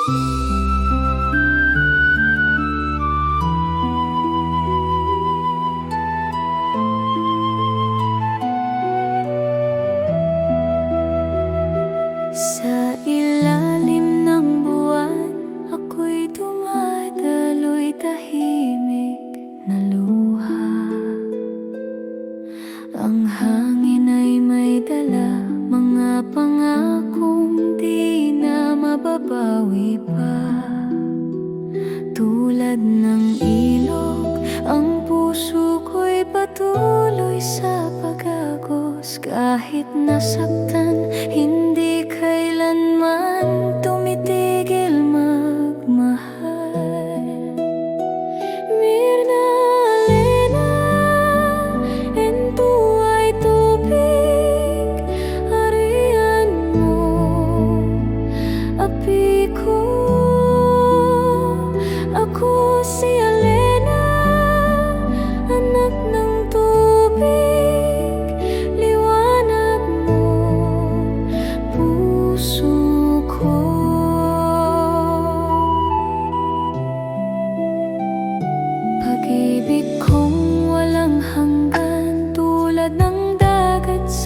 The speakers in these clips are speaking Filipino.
So iba Tulad ng ilog Ang puso ko'y patuloy sa pagagos Kahit nasaktan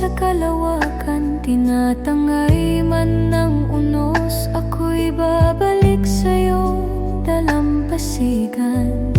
sa kalawakan Tinatangay man ng unos Ako'y babalik sa'yo dalampasigan.